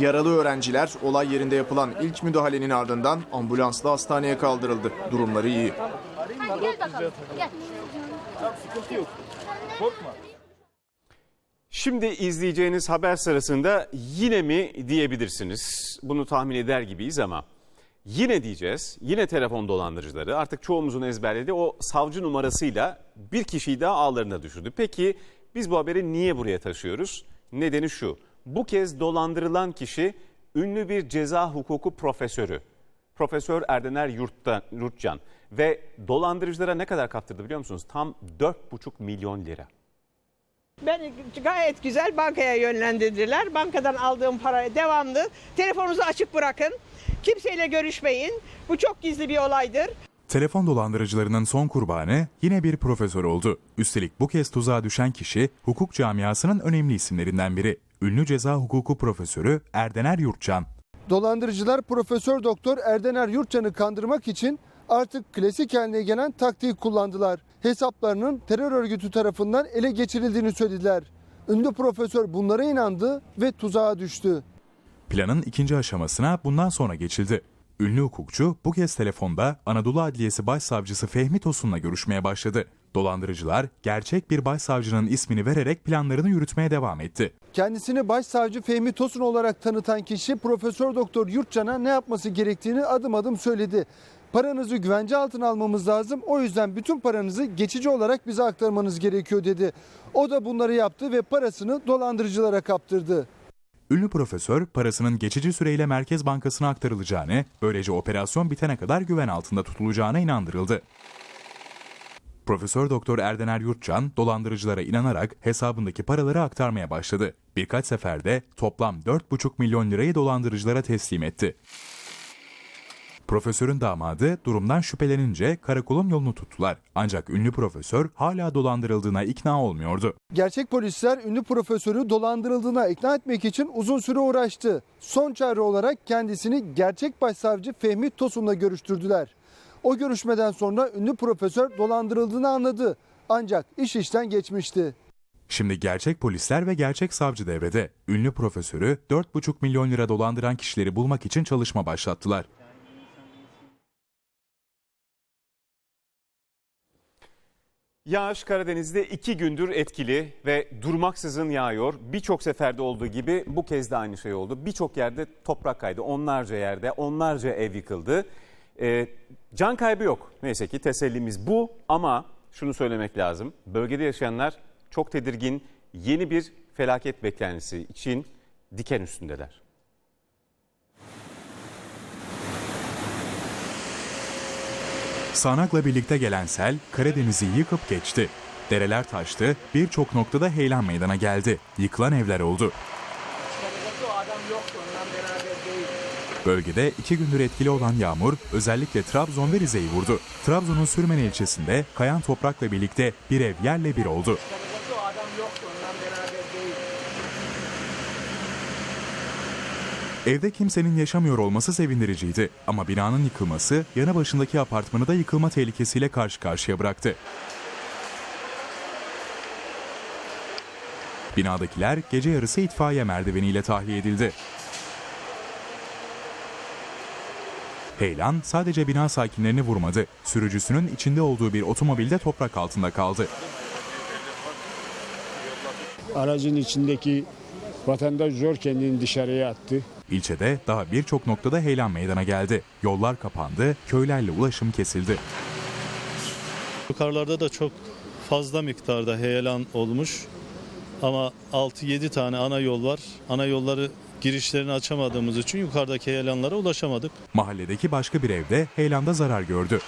Yaralı öğrenciler olay yerinde yapılan ilk müdahalenin ardından ambulansla hastaneye kaldırıldı. Durumları iyi. Hadi gel bakalım. Gel. Şimdi izleyeceğiniz haber sırasında yine mi diyebilirsiniz. Bunu tahmin eder gibiyiz ama yine diyeceğiz. Yine telefon dolandırıcıları artık çoğumuzun ezberlediği o savcı numarasıyla bir kişiyi daha ağlarına düşürdü. Peki biz bu haberi niye buraya taşıyoruz? Nedeni şu. Bu kez dolandırılan kişi ünlü bir ceza hukuku profesörü. Profesör Erdener Yurt'ta, Yurtcan ve dolandırıcılara ne kadar kaptırdı biliyor musunuz? Tam 4,5 milyon lira. Beni gayet güzel bankaya yönlendirdiler. Bankadan aldığım parayı devamlı telefonunuzu açık bırakın. Kimseyle görüşmeyin. Bu çok gizli bir olaydır. Telefon dolandırıcılarının son kurbanı yine bir profesör oldu. Üstelik bu kez tuzağa düşen kişi hukuk camiasının önemli isimlerinden biri. Ünlü ceza hukuku profesörü Erdener Yurtcan. Dolandırıcılar Profesör Doktor Erdener Yurtcan'ı kandırmak için artık klasik haline gelen taktiği kullandılar. Hesaplarının terör örgütü tarafından ele geçirildiğini söylediler. Ünlü profesör bunlara inandı ve tuzağa düştü. Planın ikinci aşamasına bundan sonra geçildi. Ünlü hukukçu bu kez telefonda Anadolu Adliyesi Başsavcısı Fehmi Tosun'la görüşmeye başladı. Dolandırıcılar gerçek bir başsavcının ismini vererek planlarını yürütmeye devam etti. Kendisini başsavcı Fehmi Tosun olarak tanıtan kişi Profesör Doktor Yurtcan'a ne yapması gerektiğini adım adım söyledi. Paranızı güvence altına almamız lazım. O yüzden bütün paranızı geçici olarak bize aktarmanız gerekiyor dedi. O da bunları yaptı ve parasını dolandırıcılara kaptırdı. Ünlü profesör parasının geçici süreyle Merkez Bankası'na aktarılacağını, böylece operasyon bitene kadar güven altında tutulacağına inandırıldı. Profesör Doktor Erdener Yurtcan dolandırıcılara inanarak hesabındaki paraları aktarmaya başladı. Birkaç seferde toplam 4,5 milyon lirayı dolandırıcılara teslim etti. Profesörün damadı durumdan şüphelenince karakolun yolunu tuttular. Ancak ünlü profesör hala dolandırıldığına ikna olmuyordu. Gerçek polisler ünlü profesörü dolandırıldığına ikna etmek için uzun süre uğraştı. Son çare olarak kendisini gerçek başsavcı Fehmi Tosun'la görüştürdüler. O görüşmeden sonra ünlü profesör dolandırıldığını anladı. Ancak iş işten geçmişti. Şimdi gerçek polisler ve gerçek savcı devrede. Ünlü profesörü 4,5 milyon lira dolandıran kişileri bulmak için çalışma başlattılar. Yağış Karadeniz'de iki gündür etkili ve durmaksızın yağıyor. Birçok seferde olduğu gibi bu kez de aynı şey oldu. Birçok yerde toprak kaydı. Onlarca yerde onlarca ev yıkıldı. Ee, can kaybı yok. Neyse ki tesellimiz bu ama şunu söylemek lazım. Bölgede yaşayanlar çok tedirgin. Yeni bir felaket beklentisi için diken üstündeler. Sağanakla birlikte gelen sel Karadeniz'i yıkıp geçti. Dereler taştı, birçok noktada heyelan meydana geldi. Yıkılan evler oldu. Bölgede iki gündür etkili olan yağmur özellikle Trabzon ve Rize'yi vurdu. Trabzon'un Sürmen ilçesinde kayan toprakla birlikte bir ev yerle bir oldu. Evde kimsenin yaşamıyor olması sevindiriciydi ama binanın yıkılması yanı başındaki apartmanı da yıkılma tehlikesiyle karşı karşıya bıraktı. Binadakiler gece yarısı itfaiye merdiveniyle tahliye edildi. Heyelan sadece bina sakinlerini vurmadı. Sürücüsünün içinde olduğu bir otomobilde toprak altında kaldı. Aracın içindeki vatandaş zor kendini dışarıya attı. İlçede daha birçok noktada heyelan meydana geldi. Yollar kapandı, köylerle ulaşım kesildi. Yukarılarda da çok fazla miktarda heyelan olmuş. Ama 6-7 tane ana yol var. Ana yolları girişlerini açamadığımız için yukarıdaki heyelanlara ulaşamadık. Mahalledeki başka bir evde heyelanda zarar gördü.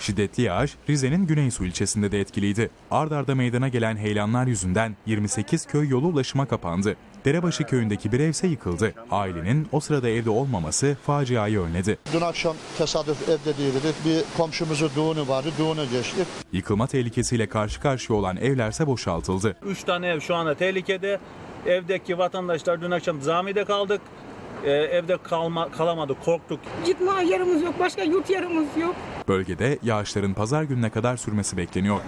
Şiddetli yağış Rize'nin Güneysu ilçesinde de etkiliydi. Ard arda meydana gelen heyelanlar yüzünden 28 köy yolu ulaşıma kapandı. Derebaşı köyündeki bir evse yıkıldı. Ailenin o sırada evde olmaması faciayı önledi. Dün akşam tesadüf evde değildik. Bir komşumuzun düğünü vardı. Düğüne geçtik. Yıkılma tehlikesiyle karşı karşıya olan evlerse boşaltıldı. 3 tane ev şu anda tehlikede. Evdeki vatandaşlar dün akşam zamide kaldık. Ee, evde kalma, kalamadık, korktuk. Gitme yerimiz yok, başka yurt yerimiz yok. Bölgede yağışların pazar gününe kadar sürmesi bekleniyor.